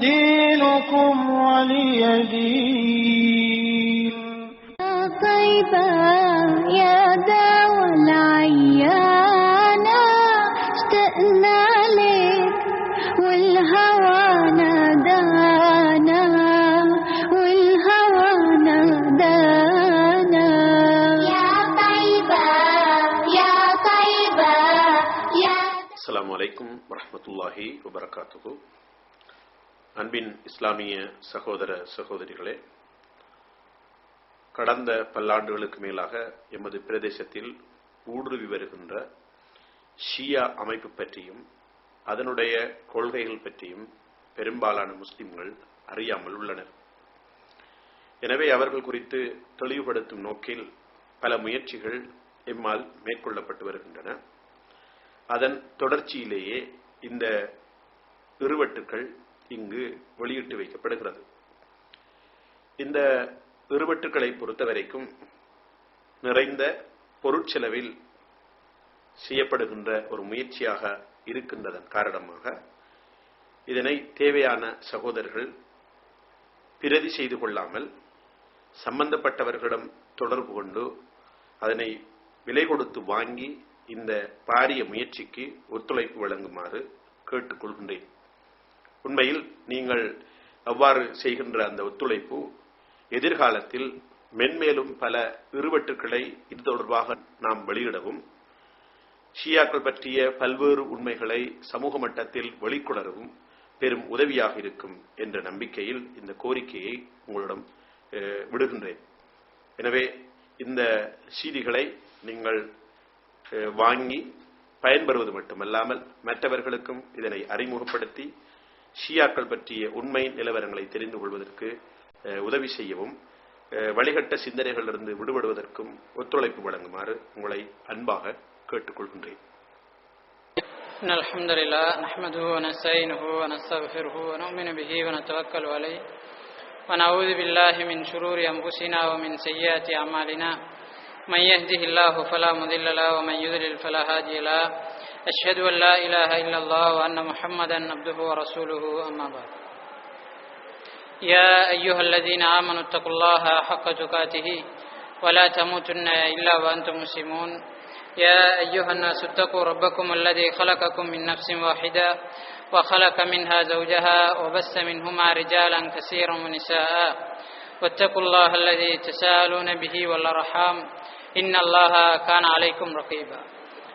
دينكم ولي دين. طيبة يا داوى العيانة اشتقنا لك والهوى نادانا والهوى نادانا. يا طيبة يا طيبة يا السلام عليكم ورحمة الله وبركاته. அன்பின் இஸ்லாமிய சகோதர சகோதரிகளே கடந்த பல்லாண்டுகளுக்கு மேலாக எமது பிரதேசத்தில் ஊடுருவி வருகின்ற ஷியா அமைப்பு பற்றியும் அதனுடைய கொள்கைகள் பற்றியும் பெரும்பாலான முஸ்லிம்கள் அறியாமல் உள்ளனர். எனவே அவர்கள் குறித்து தெளிவுபடுத்தும் நோக்கில் பல முயற்சிகள் எம்மால் மேற்கொள்ளப்பட்டு வருகின்றன. அதன் தொடர்ச்சியிலேயே இந்த இருவட்டுக்கள் இங்கு வெளியிட்டு வைக்கப்படுகிறது. இந்த இருவட்டுக்களை பொறுத்தவரைக்கும் நிறைந்த பொருட்செலவில் செய்யப்படுகின்ற ஒரு முயற்சியாக இருக்கின்றதன் காரணமாக இதனை தேவையான சகோதரர்கள் பிரதி செய்து கொள்ளாமல் சம்பந்தப்பட்டவர்களிடம் தொடர்பு கொண்டு அதனை விலை கொடுத்து வாங்கி இந்த பாரிய முயற்சிக்கு ஒத்துழைப்பு வழங்குமாறு கேட்டுக்கொள்கின்றேன். உண்மையில் நீங்கள் அவ்வாறு செய்கின்ற அந்த ஒத்துழைப்பு எதிர்காலத்தில் மென்மேலும் பல இருவட்டுக்களை இது தொடர்பாக நாம் வெளியிடவும் ஷியாக்கள் பற்றிய பல்வேறு உண்மைகளை சமூக மட்டத்தில் வெளிக்கொணரவும் பெரும் உதவியாக இருக்கும் என்ற நம்பிக்கையில் இந்த கோரிக்கையை உங்களிடம் விடுகின்றேன். எனவே இந்த செய்திகளை நீங்கள் வாங்கி பயன்பெறுவது மட்டுமல்லாமல் மற்றவர்களுக்கும் இதனை அறிமுகப்படுத்தி ஷியாக்கள் பற்றிய உண்மை நிலவரங்களை தெரிந்து கொள்வதற்கு அஹ், உதவி செய்யவும் அஹ், வழிகட்ட சிந்தனைகளிலிருந்து விடுபடுவதற்கும் ஒத்துழைப்பு வழங்குமாறு உங்களை அன்பாக கேட்டுக்கொள்கின்றேன் إن الحمد لله نحمده ونستعينه ونستغفره ونؤمن به ونتوكل عليه ونعوذ بالله من شرور أنفسنا ومن سيئات أعمالنا من يهده الله فلا مضل له ومن يضلل فلا هادي له أشهد أن لا إله إلا الله وأن محمدا عبده ورسوله أما بعد. يا أيها الذين آمنوا اتقوا الله حق تقاته ولا تموتن إلا وأنتم مسلمون. يا أيها الناس اتقوا ربكم الذي خلقكم من نفس واحدة وخلق منها زوجها وبث منهما رجالا كثيرا ونساء. واتقوا الله الذي تساءلون به والأرحام إن الله كان عليكم رقيبا.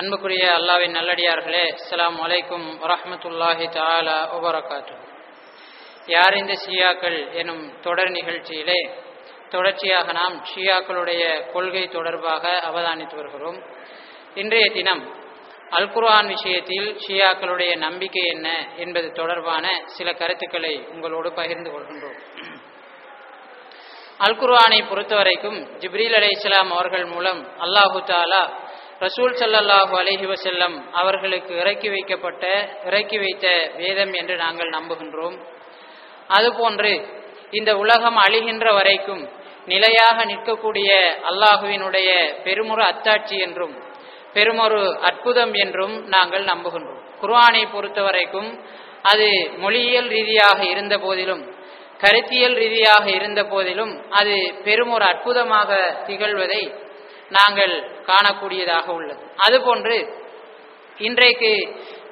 அன்புக்குரிய அல்லாவின் நல்லடியார்களே அஸ்ஸலாமு அலைக்கும் வரமத்துல்லாஹி தாலா உபரகாத்து யார் இந்த ஷியாக்கள் எனும் தொடர் நிகழ்ச்சியிலே தொடர்ச்சியாக நாம் ஷியாக்களுடைய கொள்கை தொடர்பாக அவதானித்து வருகிறோம். இன்றைய தினம் அல்குர்ஆன் விஷயத்தில் ஷியாக்களுடைய நம்பிக்கை என்ன என்பது தொடர்பான சில கருத்துக்களை உங்களோடு பகிர்ந்து கொள்கின்றோம். அல்குர்வானை பொறுத்தவரைக்கும் ஜிப்ரீல் அலைஹிஸ்ஸலாம் அவர்கள் மூலம் அல்லாஹு தாலா ரசூல் ஸல்லல்லாஹு அலஹி வசல்லம் அவர்களுக்கு இறக்கி வைக்கப்பட்ட இறக்கி வைத்த வேதம் என்று நாங்கள் நம்புகின்றோம். அதுபோன்று இந்த உலகம் அழிகின்ற வரைக்கும் நிலையாக நிற்கக்கூடிய அல்லாஹுவினுடைய பெருமொரு அத்தாட்சி என்றும் பெருமொரு அற்புதம் என்றும் நாங்கள் நம்புகின்றோம். குர்ஆனை பொறுத்தவரைக்கும் அது மொழியியல் ரீதியாக இருந்த போதிலும் கருத்தியல் ரீதியாக இருந்த போதிலும் அது பெருமொரு அற்புதமாக திகழ்வதை நாங்கள் காணக்கூடியதாக உள்ளது. அதுபோன்று இன்றைக்கு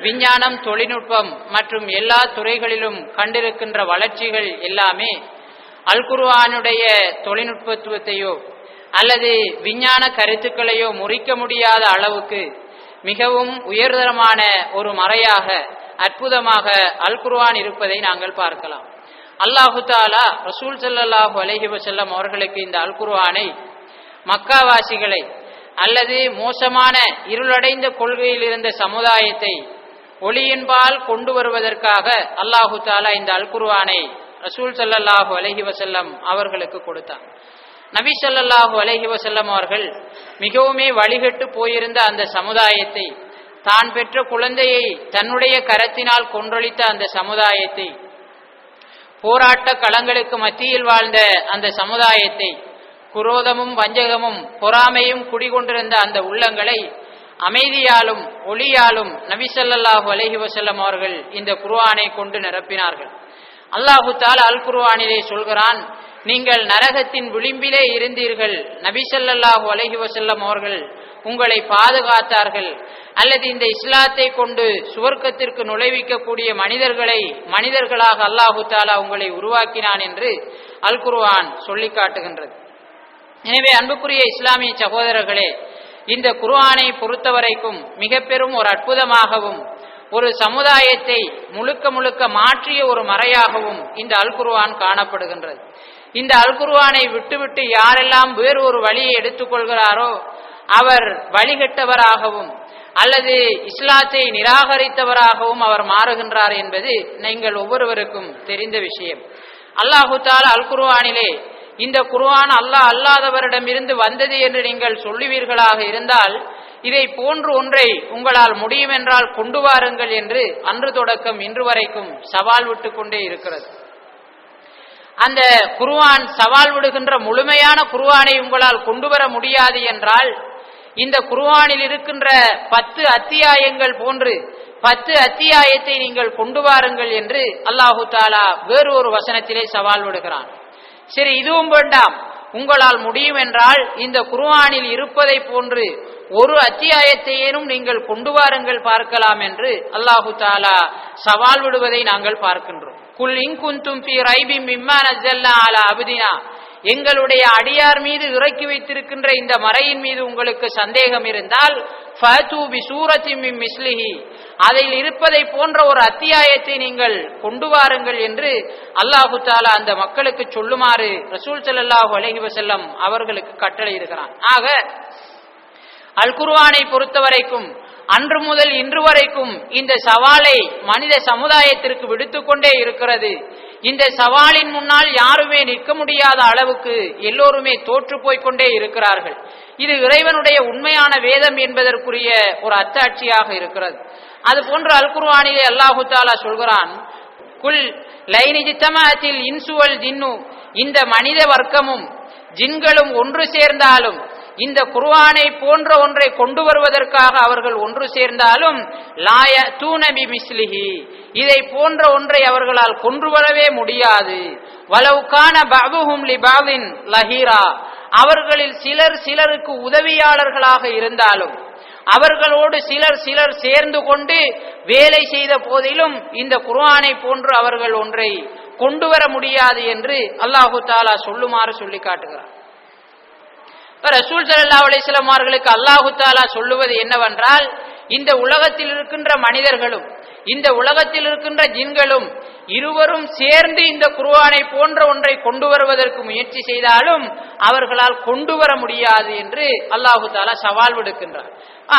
விஞ்ஞானம் தொழில்நுட்பம் மற்றும் எல்லா துறைகளிலும் கண்டிருக்கின்ற வளர்ச்சிகள் எல்லாமே அல்குர்வானுடைய தொழில்நுட்பத்துவத்தையோ அல்லது விஞ்ஞான கருத்துக்களையோ முறிக்க முடியாத அளவுக்கு மிகவும் உயர்தரமான ஒரு மறையாக அற்புதமாக அல்குர்வான் இருப்பதை நாங்கள் பார்க்கலாம். அல்லாஹு தாலா ரசூல் ஸல்லல்லாஹு அலஹி வசல்லம் அவர்களுக்கு இந்த அல்குர்வானை மக்காவாசிகளை அல்லது மோசமான இருளடைந்த கொள்கையில் இருந்த சமுதாயத்தை ஒளியின்பால் கொண்டு வருவதற்காக அல்லாஹு தாலா இந்த அல்குருவானை ரசூல் ஸல்லல்லாஹு அலஹி வசல்லம் அவர்களுக்கு கொடுத்தார் நபி ஸல்லல்லாஹு அலஹி வசல்லம் அவர்கள் மிகவுமே வழிகட்டு போயிருந்த அந்த சமுதாயத்தை தான் பெற்ற குழந்தையை தன்னுடைய கரத்தினால் கொன்றொழித்த அந்த சமுதாயத்தை போராட்ட களங்களுக்கு மத்தியில் வாழ்ந்த அந்த சமுதாயத்தை குரோதமும் வஞ்சகமும் பொறாமையும் குடிகொண்டிருந்த அந்த உள்ளங்களை அமைதியாலும் ஒளியாலும் நபிசல்லாஹு அலஹி வசல்லம் அவர்கள் இந்த குர்ஆனை கொண்டு நிரப்பினார்கள். அல்லாஹு தால் அல் குர்ஆனிலே சொல்கிறான் நீங்கள் நரகத்தின் விளிம்பிலே இருந்தீர்கள். நபிசல்லாஹு அலஹி வசல்லம் அவர்கள் உங்களை பாதுகாத்தார்கள். அல்லது இந்த இஸ்லாத்தை கொண்டு சுவர்க்கத்திற்கு நுழைவிக்கக்கூடிய மனிதர்களை மனிதர்களாக அல்லாஹு தாலா உங்களை உருவாக்கினான் என்று அல் குர்ஆன் சொல்லி காட்டுகின்றது. எனவே அன்புக்குரிய இஸ்லாமிய சகோதரர்களே இந்த குர்ஆனை பொறுத்தவரைக்கும் மிக பெரும் ஒரு அற்புதமாகவும் ஒரு சமுதாயத்தை முழுக்க முழுக்க மாற்றிய ஒரு மறையாகவும் இந்த அல் குருவான் காணப்படுகின்றது. இந்த அல் குருவானை விட்டுவிட்டு யாரெல்லாம் வேறு ஒரு வழியை எடுத்துக்கொள்கிறாரோ அவர் வழிகட்டவராகவும் அல்லது இஸ்லாத்தை நிராகரித்தவராகவும் அவர் மாறுகின்றார் என்பது நீங்கள் ஒவ்வொருவருக்கும் தெரிந்த விஷயம். அல்லாஹு அல் குருவானிலே இந்த குர்ஆன் அல்லாஹ் அல்லாதவரிடமிருந்து வந்தது என்று நீங்கள் சொல்லுவீர்களாக இருந்தால் இதை போன்று ஒன்றை உங்களால் முடியும் என்றால் கொண்டு வாருங்கள் என்று அன்று தொடக்கம் இன்று வரைக்கும் சவால் விட்டு கொண்டே இருக்கிறது. அந்த குருவான் சவால் விடுகின்ற முழுமையான குருவானை உங்களால் கொண்டு வர முடியாது என்றால் இந்த குருவானில் இருக்கின்ற பத்து அத்தியாயங்கள் போன்று பத்து அத்தியாயத்தை நீங்கள் கொண்டு வாருங்கள் என்று அல்லாஹு தாலா வேறு ஒரு வசனத்திலே சவால் விடுகிறான். சரி இதுவும் வேண்டாம். உங்களால் முடியும் என்றால் இந்த குர்ஆனில் இருப்பதை போன்று ஒரு அத்தியாயத்தையேனும் நீங்கள் கொண்டு வாருங்கள் பார்க்கலாம் என்று அல்லாஹு தாலா சவால் விடுவதை நாங்கள் பார்க்கின்றோம். குல் இங்குந்தும் பி ரைபி மிம்மா அலா அபுதினா. எங்களுடைய அடியார் மீது இறக்கி வைத்திருக்கின்ற இந்த மறையின் மீது உங்களுக்கு சந்தேகம் இருந்தால் ஃபது பி மிஸ்லிஹி. அதில் இருப்பதை போன்ற ஒரு அத்தியாயத்தை நீங்கள் கொண்டு வாருங்கள் என்று அல்லாஹு தாலா அந்த மக்களுக்கு சொல்லுமாறு ரசூல் செல்லாஹு அலஹி வசல்லம் அவர்களுக்கு கட்டளை இருக்கிறான். ஆக அல் குர்ஆனை பொறுத்தவரைக்கும் அன்று முதல் இன்று வரைக்கும் இந்த சவாலை மனித சமுதாயத்திற்கு விடுத்துக்கொண்டே இருக்கிறது. இந்த சவாலின் முன்னால் யாருமே நிற்க முடியாத அளவுக்கு எல்லோருமே தோற்று போய்க்கொண்டே இருக்கிறார்கள். இது இறைவனுடைய உண்மையான வேதம் என்பதற்குரிய ஒரு அத்தாட்சியாக இருக்கிறது. அது போன்று அல்குர்வானிலே அல்லாஹு தாலா சொல்கிறான் குல் லைனிஜித்தமாத்தில் இன்சுவல் ஜின்னு இந்த மனித வர்க்கமும் ஜின்களும் ஒன்று சேர்ந்தாலும் இந்த குர்வானை போன்ற ஒன்றை கொண்டு வருவதற்காக அவர்கள் ஒன்று சேர்ந்தாலும் லாய தூனபி மிஸ்லிஹி இதை போன்ற ஒன்றை அவர்களால் கொண்டு வரவே முடியாது. வலவுக்கான பபுஹும் லிபாவின் லஹீரா. அவர்களில் சிலர் சிலருக்கு உதவியாளர்களாக இருந்தாலும் அவர்களோடு சிலர் சிலர் சேர்ந்து கொண்டு வேலை செய்த போதிலும் இந்த குர்ஆனை போன்று அவர்கள் ஒன்றை கொண்டு வர முடியாது என்று அல்லாஹு தாலா சொல்லுமாறு சொல்லி காட்டுகிறார். ரசூல் ஸல்லல்லாஹு அலைஹி அவர்களுக்கு அல்லாஹு தாலா சொல்லுவது என்னவென்றால் இந்த உலகத்தில் இருக்கின்ற மனிதர்களும் இந்த உலகத்தில் இருக்கின்ற ஜின்களும் இருவரும் சேர்ந்து இந்த குருவானை போன்ற ஒன்றை கொண்டு வருவதற்கு முயற்சி செய்தாலும் அவர்களால் கொண்டு வர முடியாது என்று அல்லாஹு தாலா சவால் விடுக்கின்றார்.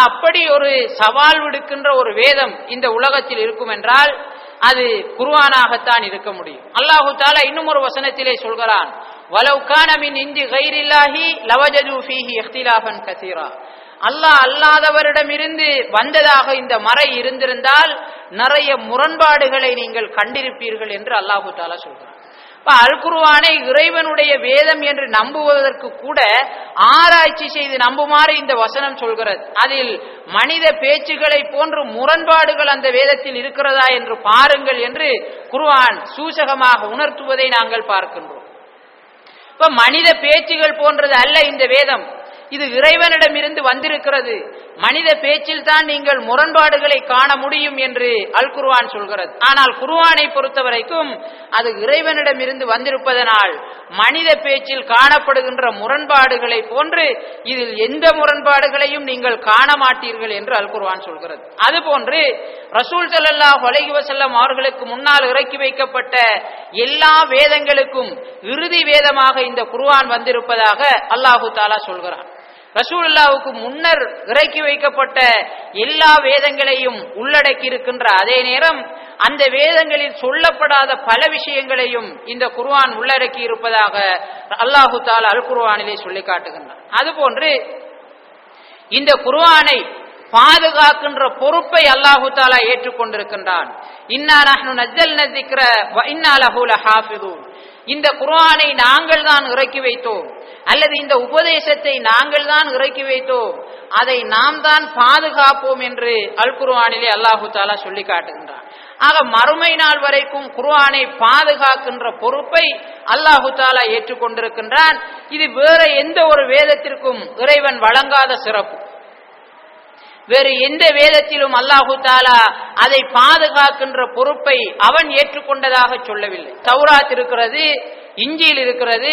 அப்படி ஒரு சவால் விடுக்கின்ற ஒரு வேதம் இந்த உலகத்தில் இருக்கும் என்றால் அது குருவானாகத்தான் இருக்க முடியும். அல்லாஹு தாலா இன்னும் ஒரு வசனத்திலே சொல்கிறான் வலவுகானமின் இந்தி கைரில்லாஹி லவஜது ஃபீஹி இஹ்திலாஃபன் கசீரா. அல்லாஹ் அல்லாதவரிடமிருந்து வந்ததாக இந்த மறை இருந்திருந்தால் நிறைய முரண்பாடுகளை நீங்கள் கண்டிருப்பீர்கள் என்று அல்லாஹு தாலா சொல்கிறான். இப்ப அல் குருவானை இறைவனுடைய வேதம் என்று நம்புவதற்கு கூட ஆராய்ச்சி செய்து நம்புமாறு இந்த வசனம் சொல்கிறது. அதில் மனித பேச்சுகளை போன்று முரண்பாடுகள் அந்த வேதத்தில் இருக்கிறதா என்று பாருங்கள் என்று குருவான் சூசகமாக உணர்த்துவதை நாங்கள் பார்க்கின்றோம். இப்ப மனித பேச்சுகள் போன்றது அல்ல இந்த வேதம். இது இறைவனிடமிருந்து வந்திருக்கிறது. மனித பேச்சில் தான் நீங்கள் முரண்பாடுகளை காண முடியும் என்று அல் குருவான் சொல்கிறது. ஆனால் குர்ஆனை பொறுத்தவரைக்கும் அது இறைவனிடமிருந்து வந்திருப்பதனால் மனித பேச்சில் காணப்படுகின்ற முரண்பாடுகளை போன்று இதில் எந்த முரண்பாடுகளையும் நீங்கள் காண மாட்டீர்கள் என்று அல் குருவான் சொல்கிறது. அதுபோன்று ரசூல் சல்லா ஒலகி வசல்லம் அவர்களுக்கு முன்னால் இறக்கி வைக்கப்பட்ட எல்லா வேதங்களுக்கும் இறுதி வேதமாக இந்த குருவான் வந்திருப்பதாக அல்லாஹு தாலா சொல்கிறான். ரசூலுல்லாவுக்கு முன்னர் இறக்கி வைக்கப்பட்ட எல்லா வேதங்களையும் உள்ளடக்கி இருக்கின்ற அதே நேரம் அந்த வேதங்களில் சொல்லப்படாத பல விஷயங்களையும் இந்த குர்ஆன் உள்ளடக்கி இருப்பதாக அல்லாஹு தால் அல் குர்ஆனிலே சொல்லி காட்டுகின்றான். அதுபோன்று இந்த குர்ஆனை பாதுகாக்கின்ற பொறுப்பை அல்லாஹு தாலா ஏற்றுக்கொண்டிருக்கின்றான். இன்னா நஹ்னு நஸ்ஸல்ன ذிக்ர வ இன்னா லஹு லஹாஃபிதூன். இந்த குர்ஆனை நாங்கள் தான் இறக்கி வைத்தோம். அல்லது இந்த உபதேசத்தை நாங்கள் தான் இறக்கி வைத்தோம். அதை நாம் தான் பாதுகாப்போம் என்று அல் குர்ஆனிலே அல்லாஹு தாலா சொல்லி காட்டுகின்றான். ஆக மறுமை நாள் வரைக்கும் குர்ஆனை பாதுகாக்கின்ற பொறுப்பை அல்லாஹு தாலா ஏற்றுக்கொண்டிருக்கின்றான். இது வேற எந்த ஒரு வேதத்திற்கும் இறைவன் வழங்காத சிறப்பு. வேறு எந்த வேதத்திலும் அல்லாஹு தாலா அதை பாதுகாக்கின்ற பொறுப்பை அவன் ஏற்றுக்கொண்டதாக சொல்லவில்லை. தௌராத் இருக்கிறது இஞ்சியில் இருக்கிறது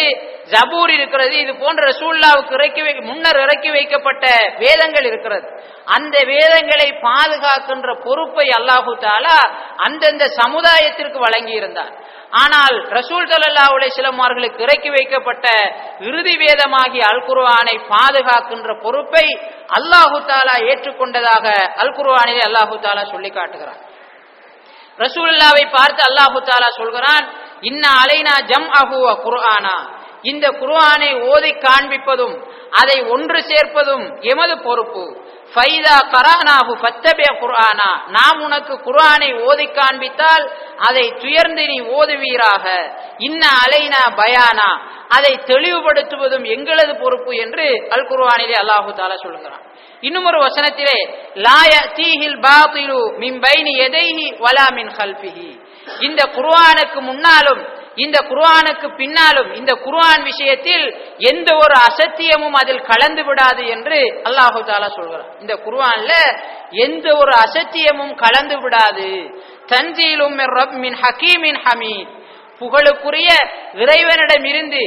ஜபூர் இருக்கிறது இது போன்ற ரசூல்லாவுக்கு இறக்கி வை முன்னர் இறக்கி வைக்கப்பட்ட வேதங்கள் இருக்கிறது. அந்த வேதங்களை பாதுகாக்கின்ற பொறுப்பை அல்லாஹு தாலா அந்தந்த சமுதாயத்திற்கு வழங்கி இருந்தார் ஆனால் ரசூல் சல்லா சிலமார்களுக்கு இறக்கி வைக்கப்பட்ட இறுதி வேதமாகிய அல் குர்ஆனை பாதுகாக்கின்ற பொறுப்பை அல்லாஹு தாலா ஏற்றுக்கொண்டதாக அல் குர்ஆனிலே அல்லாஹு தாலா சொல்லி காட்டுகிறார் ரசூல்லாவை பார்த்து அல்லாஹு தாலா சொல்கிறான் இன்ன அலைனா ஜம் அஹுவ குர்ஆனா. இந்த குர்ஆனை ஓதி காண்பிப்பதும் அதை ஒன்று சேர்ப்பதும் எமது பொறுப்பு. ஃபைதா கரானாஹு ஃபத்தபிய குர்ஆனா. நாம் உனக்கு குர்ஆனை ஓதி காண்பித்தால் அதை துயர்ந்து நீ ஓதுவீராக. இன்ன அலைனா பயானா. அதை தெளிவுபடுத்துவதும் எங்களது பொறுப்பு என்று அல் குர்ஆனிலே அல்லாஹு தாலா சொல்கிறான் இன்னும் ஒரு வசனத்திலே லாய தீஹில் பாத்திலு மின் பைனி எதைஹி வலா மின் ஹல்பிஹி இந்த குர்ஆனுக்கு முன்னாலும் இந்த குர்ஆனுக்கு பின்னாலும் இந்த குர்ஆன் விஷயத்தில் எந்த ஒரு அசத்தியமும் அதில் கலந்து விடாது என்று அல்லாஹு தாலா சொல்கிறார் இந்த குர்ஆன்ல எந்த ஒரு அசத்தியமும் கலந்து விடாது. தன்சீலும் மின் ஹக்கீமின் ஹமீத். புகழுக்குரிய இறைவனிடமிருந்து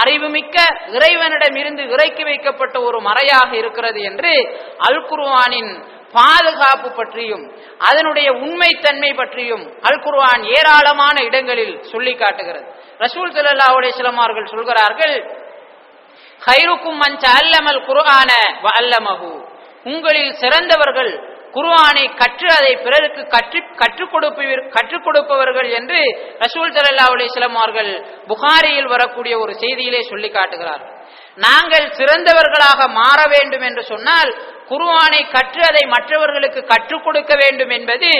அறிவுமிக்க இறைவனிடமிருந்து இறக்கி வைக்கப்பட்ட ஒரு மறையாக இருக்கிறது என்று அல் குர்வானின் பாதுகாப்பு பற்றியும் அதனுடைய உண்மைத்தன்மை பற்றியும் அல் குர்ஆன் ஏராளமான இடங்களில் சொல்லி காட்டுகிறது. ரசூல் ஸல்லல்லாஹு அலைஹி சொல்கிறார்கள் ஹைருக்கும் மஞ்ச அல்லமல் குர்ஆன வ அல்லமஹு உங்களில் சிறந்தவர்கள் குர்ஆனை கற்று அதை பிறருக்கு கற்று கற்றுக் கொடுப்பவர் கற்றுக் கொடுப்பவர்கள் என்று ரசூல் ஸல்லல்லாஹு அலைஹி அவர்கள் புகாரியில் வரக்கூடிய ஒரு செய்தியிலே சொல்லி காட்டுகிறார்கள். நாங்கள் சிறந்தவர்களாக மாற வேண்டும் என்று சொன்னால் குருவானை கற்று அதை மற்றவர்களுக்கு கற்றுக் கொடுக்க வேண்டும் என்பது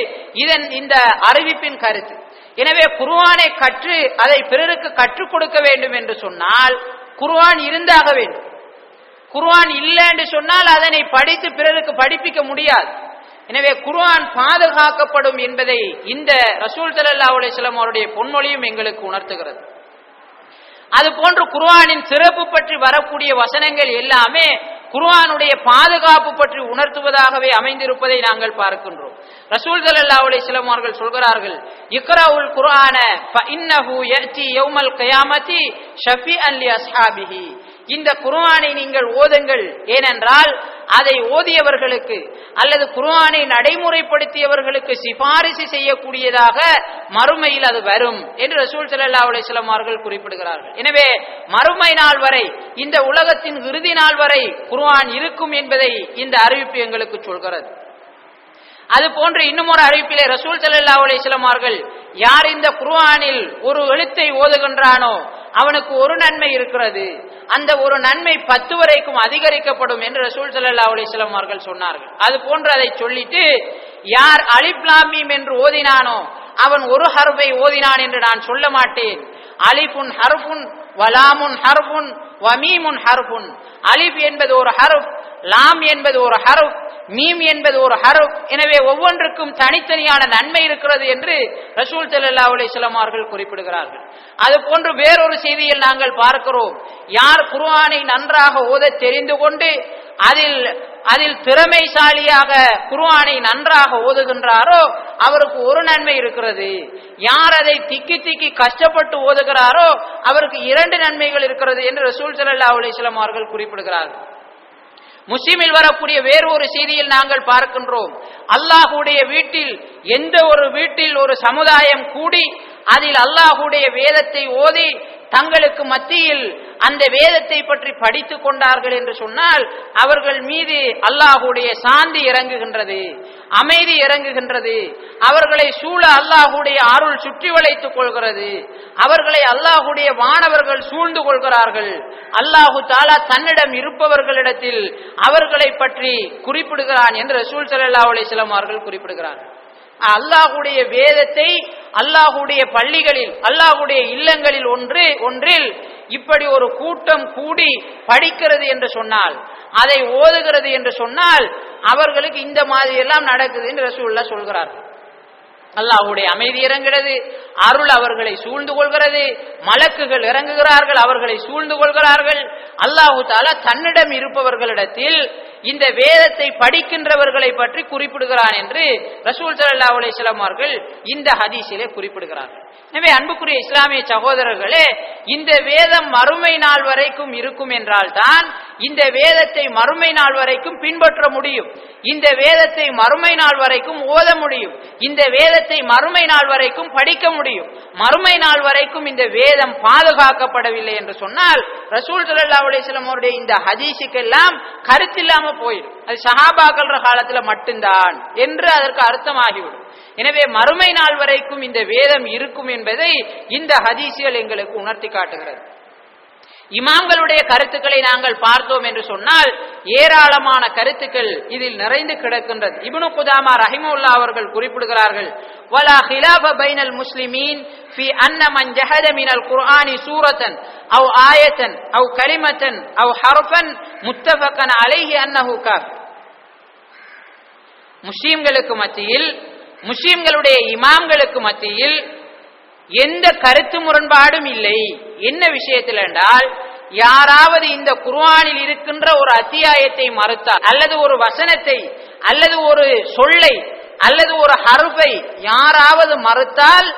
இதன் இந்த அறிவிப்பின் கருத்து. எனவே குருவானை கற்று அதை பிறருக்கு கற்றுக் கொடுக்க வேண்டும் என்று சொன்னால் குருவான் இருந்தாக வேண்டும். குருவான் இல்லை என்று சொன்னால் அதனை படித்து பிறருக்கு படிப்பிக்க முடியாது. எனவே குர்ஆன் பாதுகாக்கப்படும் என்பதை இந்த ரசூல் ஸல்லல்லாஹு அலைஹி அவருடைய பொன்மொழியும் எங்களுக்கு உணர்த்துகிறது. அது போன்று குர்ஆனின் சிறப்பு பற்றி வரக்கூடிய வசனங்கள் எல்லாமே குர்ஆனுடைய பாதுகாப்பு பற்றி உணர்த்துவதாகவே அமைந்திருப்பதை நாங்கள் பார்க்கின்றோம். ரசூல் ஸல்லல்லாஹு அலைஹி அவர்கள் சொல்கிறார்கள் இக்ராவுல் குர்ஆன ஃபஇன்னஹு யஅதி யௌமல் கியாமத்தி ஷஃபிஅன் லி அஸ்ஹாபிஹி இந்த குர்ஆனை நீங்கள் ஓதுங்கள். ஏனென்றால் அதை ஓதியவர்களுக்கு அல்லது குர்ஆனை நடைமுறைப்படுத்தியவர்களுக்கு சிபாரிசு செய்யக்கூடியதாக மறுமையில் அது வரும் என்று ரசூல் சல்லா அலிஸ்லாம் அவர்கள் குறிப்பிடுகிறார்கள். எனவே மறுமை நாள் வரை இந்த உலகத்தின் இறுதி நாள் வரை குர்ஆன் இருக்கும் என்பதை இந்த அறிவிப்பு எங்களுக்கு சொல்கிறது. அது போன்று இன்னும் ஒரு அறிவிப்பிலே ரசூல் சல்லா அலைஹி அவர்கள் யார் இந்த குர்ஆனில் ஒரு எழுத்தை ஓதுகின்றானோ அவனுக்கு ஒரு நன்மை இருக்கிறது. அந்த ஒரு நன்மை பத்து வரைக்கும் அதிகரிக்கப்படும் என்று ரசூல் சல்லா அலிஸ்லாம் அவர்கள் சொன்னார்கள். அது போன்று அதை சொல்லிட்டு யார் அலிப்லாமீம் என்று ஓதினானோ அவன் ஒரு ஹர்பை ஓதினான் என்று நான் சொல்ல மாட்டேன். அலிஃபுன் ஹர்ஃபுன் வலாமுன் ஹர்ஃபுன் வமீமுன் ஹர்ஃபுன். அலிப் என்பது ஒரு ஹர்ஃப் லாம் என்பது ஒரு ஹருப் மீம் என்பது ஒரு ஹருப் எனவே ஒவ்வொன்றுக்கும் தனித்தனியான நன்மை இருக்கிறது என்று ரசூல் சல்லா அலிஸ்லாம் அவர்கள் குறிப்பிடுகிறார்கள். அது போன்று வேறொரு செய்தியில் நாங்கள் பார்க்கிறோம். யார் குர்ஆனை நன்றாக ஓத தெரிந்து கொண்டு அதில் அதில் திறமைசாலியாக குர்ஆனை நன்றாக ஓதுகின்றாரோ அவருக்கு ஒரு நன்மை இருக்கிறது. யார் அதை திக்கி திக்கி கஷ்டப்பட்டு ஓதுகிறாரோ அவருக்கு இரண்டு நன்மைகள் இருக்கிறது என்று ரசூல் சல்லா அலிஸ்லாம் அவர்கள் குறிப்பிடுகிறார்கள். முஸ்லிமில் வரக்கூடிய வேறு ஒரு செய்தியில் நாங்கள் பார்க்கின்றோம். அல்லாஹுடைய வீட்டில் எந்த ஒரு வீட்டில் ஒரு சமுதாயம் கூடி அதில் அல்லாஹுடைய வேதத்தை ஓதி தங்களுக்கு மத்தியில் அந்த வேதத்தை பற்றி படித்துக் கொண்டார்கள் என்று சொன்னால் அவர்கள் மீது அல்லாஹுடைய சாந்தி இறங்குகின்றது அமைதி இறங்குகின்றது. அவர்களை சூழ அல்லாஹுடைய அருள் சுற்றி வளைத்துக் கொள்கிறது. அவர்களை அல்லாஹுடைய வானவர்கள் சூழ்ந்து கொள்கிறார்கள். அல்லாஹு தாலா தன்னிடம் இருப்பவர்களிடத்தில் அவர்களை பற்றி குறிப்பிடுகிறான் என்று ரசூல் சல்லா அலிஸ்லாம் அவர்கள் குறிப்பிடுகிறார்கள். அல்லாஹுடைய வேதத்தை அல்லாஹுடைய பள்ளிகளில் அல்லாஹுடைய இல்லங்களில் ஒன்று ஒன்றில் இப்படி ஒரு கூட்டம் கூடி படிக்கிறது என்று சொன்னால் அதை ஓதுகிறது என்று சொன்னால் அவர்களுக்கு இந்த மாதிரி எல்லாம் நடக்குது என்று ரசூல்லா சொல்கிறார்கள். அல்லாஹுடைய அமைதி இறங்குகிறது அருள் அவர்களை சூழ்ந்து கொள்கிறது மலக்குகள் இறங்குகிறார்கள் அவர்களை சூழ்ந்து கொள்கிறார்கள். அல்லாஹு தாலா தன்னிடம் இருப்பவர்களிடத்தில் இந்த வேதத்தை படிக்கின்றவர்களை பற்றி குறிப்பிடுகிறான் என்று ரசூல் சல்லா அலிஸ்லாம் அவர்கள் இந்த ஹதீஸிலே குறிப்பிடுகிறார்கள் எனவே அன்புக்குரிய இஸ்லாமிய சகோதரர்களே இந்த வேதம் மறுமை நாள் வரைக்கும் இருக்கும் என்றால் தான் இந்த வேதத்தை மறுமை நாள் வரைக்கும் பின்பற்ற முடியும். இந்த வேதத்தை மறுமை நாள் வரைக்கும் ஓத முடியும். இந்த வேதத்தை மறுமை நாள் வரைக்கும் படிக்க முடியும். மறுமை நாள் வரைக்கும் இந்த வேதம் பாதுகாக்கப்படவில்லை என்று சொன்னால் ரசூல் சல்லா அலிஸ்லாம் அவருடைய இந்த ஹதீஸுக்கெல்லாம் கருத்தில்லாம போயிடும். அது சஹாபாக்கள் காலத்துல மட்டும்தான் என்று அதற்கு அர்த்தமாகிவிடும். எனவே மறுமை நாள் வரைக்கும் இந்த வேதம் இருக்கும் என்பதை இந்த ஹதீசியல் எங்களுக்கு உணர்த்தி காட்டுகிறது. இமாம்களுடைய கருத்துக்களை நாங்கள் பார்த்தோம் என்று சொன்னால் ஏராளமான கருத்துக்கள் இதில் நிறைந்து கிடக்கின்றது. இப்னு குதாமா ரஹிமுல்லா அவர்கள் குறிப்பிடுகிறார்கள் வலா ஹிலாஃப பைனல் முஸ்லிமீன் في أن من جهد من القرآن سورة أو آية أو كلمة أو حرفا متفقا عليه أنه كافر முஸ்லிம்களுக்கு மத்தியில் முஸ்லிம்களுடைய இமாம்களுக்கு மத்தியில் எந்த கருத்து முரண்பாடும் இல்லை என்ன விஷயத்தில் என்றால் யாராவது இந்த குர்ஆனில் இருக்கின்ற ஒரு அத்தியாயத்தை மறுத்தால் அல்லது ஒரு வசனத்தை அல்லது ஒரு சொல்லை அல்லது ஒரு ஹருஃபை யாராவது மறுத்தால்